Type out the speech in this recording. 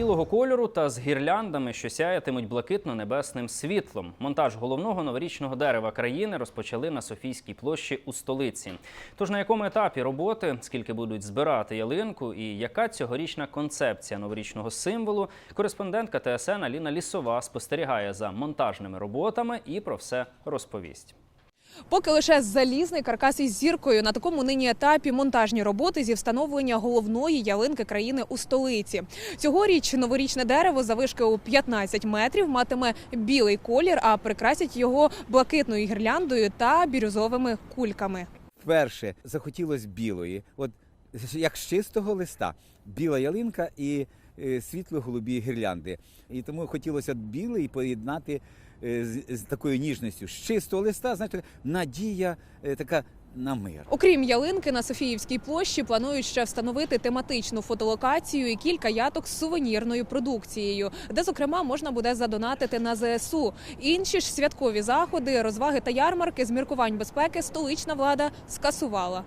білого кольору та з гірляндами, що сяятимуть блакитно-небесним світлом. Монтаж головного новорічного дерева країни розпочали на Софійській площі у столиці. Тож на якому етапі роботи, скільки будуть збирати ялинку і яка цьогорічна концепція новорічного символу, кореспондентка ТСН Аліна Лісова спостерігає за монтажними роботами і про все розповість. Поки лише залізний каркас із зіркою на такому нині етапі монтажні роботи зі встановлення головної ялинки країни у столиці. Цьогоріч новорічне дерево завишки у 15 метрів матиме білий колір, а прикрасять його блакитною гірляндою та бірюзовими кульками. Вперше захотілось білої, от як з чистого листа, біла ялинка і е, світло-голубі гірлянди. І тому хотілося білий поєднати з, з такою ніжністю. З чистого листа, знаєте, надія е, така на мир. Окрім ялинки на Софіївській площі планують ще встановити тематичну фотолокацію і кілька яток з сувенірною продукцією, де зокрема можна буде задонатити на ЗСУ. Інші ж святкові заходи, розваги та ярмарки з міркувань безпеки столична влада скасувала.